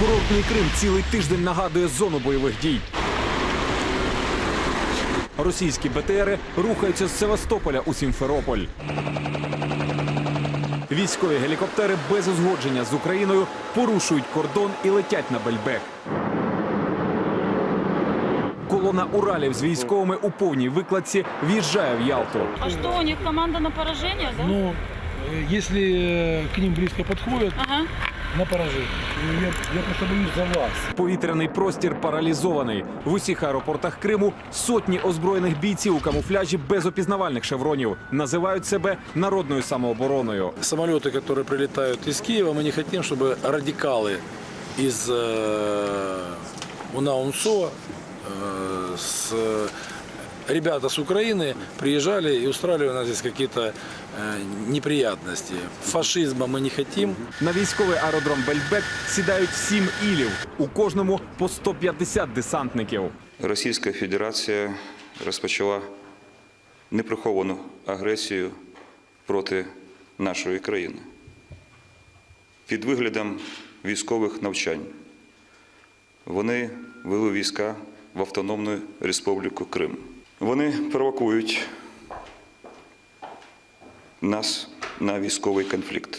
Курортний Крим цілий тиждень нагадує зону бойових дій. Російські БТРи рухаються з Севастополя у Сімферополь. Військові гелікоптери без узгодження з Україною порушують кордон і летять на Бельбек. Колона Уралів з військовими у повній викладці в'їжджає в Ялту. А что, у них команда на поражение, да? Но э, если э, к ним близко подходят, Ага на поражение. Ну, Я, я просто боюсь за вас. Повітряний простір паралізований. В усіх аеропортах Криму сотні озброєних бійців у камуфляжі без опізнавальних шевронів називають себе народною самообороною. Самолеты, которые прилетают из Киева, мы не хотим, чтобы радикалы из э, УНАУНСО, э, с, ребята с Украины приезжали и устраивали у нас здесь какие-то э, неприятности. Фашизма мы не хотим. На військовий аеродром Бельбек сідають сім ілів, у кожному по 150 десантників. Російська Федерація розпочала неприховану агресію проти нашої країни під виглядом військових навчань. Вони вели війська в Автономну Республіку Крим. Вони провокують нас на військовий конфлікт.